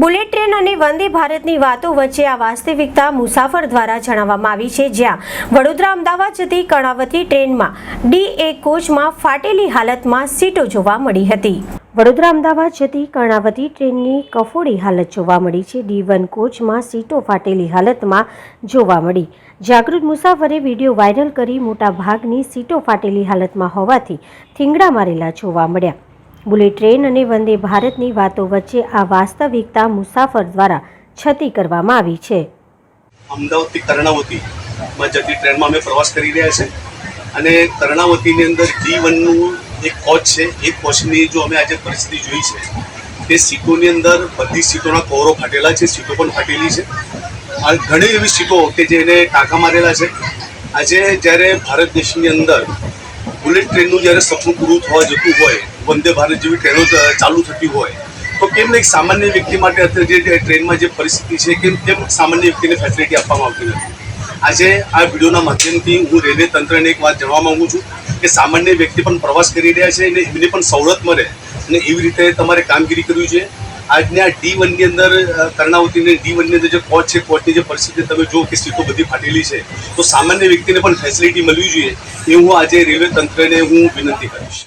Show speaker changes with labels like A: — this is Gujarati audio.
A: બુલેટ ટ્રેન અને વંદે ભારતની વાતો વચ્ચે આ વાસ્તવિકતા મુસાફર દ્વારા જણાવવામાં આવી છે. જ્યાં વડોદરા, અમદાવાદ જતી કર્ણાવતી ટ્રેનમાં ડી એ કોચમાં ફાટેલી હાલતમાં સીટો જોવા મળી હતી. વડોદરા, અમદાવાદ જતી કર્ણાવતી ટ્રેનની કફોડી હાલત જોવા મળી છે. ડી વન કોચમાં સીટો ફાટેલી હાલતમાં જોવા મળી. જાગૃત મુસાફરે વીડિયો વાયરલ કરી મોટા ભાગની સીટો ફાટેલી હાલતમાં હોવાથી થીંગડા મારેલા જોવા મળ્યા. બુલેટ ટ્રેન અને વંદે ભારતની વાતો વચ્ચે આ વાસ્તવિકતા મુસાફર દ્વારા છતી કરવામાં આવી છે.
B: અમદાવાદથી કર્ણાવતીમાં જતી ટ્રેનમાં અમે પ્રવાસ કરી રહ્યા છે અને કર્ણાવતીની અંદર જી વનનું એક કોચ છે. એ કોચની જો અમે આજે પરિસ્થિતિ જોઈ છે, તે સીટોની અંદર બધી સીટોના કોરો ફાટેલા છે, સીટો પણ ફાટેલી છે. આ ઘણી એવી સીટો કે જેને ટાંકા મારેલા છે. આજે જ્યારે ભારત દેશની અંદર બુલેટ ટ્રેનનું જ્યારે સપનું પૂરું થવા જતું હોય વંદે ભારત જેવી ટ્રેનો ચાલુ થતી હોય, તો કેમ એક સામાન્ય વ્યક્તિ માટે અત્યારે જે ટ્રેનમાં જે પરિસ્થિતિ છે, કેમ કેમ સામાન્ય વ્યક્તિને ફેસિલિટી આપવામાં આવતી નથી? આજે આ વિડીયોના માધ્યમથી હું રેલવે તંત્રને એક વાત જણાવવા માગું છું કે સામાન્ય વ્યક્તિ પણ પ્રવાસ કરી રહ્યા છે અને એમને પણ સવલત મળે અને એવી રીતે તમારે કામગીરી કરવી છે આજની ડી વનની અંદર કર્ણાવતીની ડી વનની અંદર જે કોચ છે કોચની જે પરિસ્થિતિ તમે જો કે સીટો બધી ફાટેલી છે, તો સામાન્ય વ્યક્તિને પણ ફેસિલિટી મળવી જોઈએ. એ હું આજે રેલવે તંત્રને હું વિનંતી કરીશ.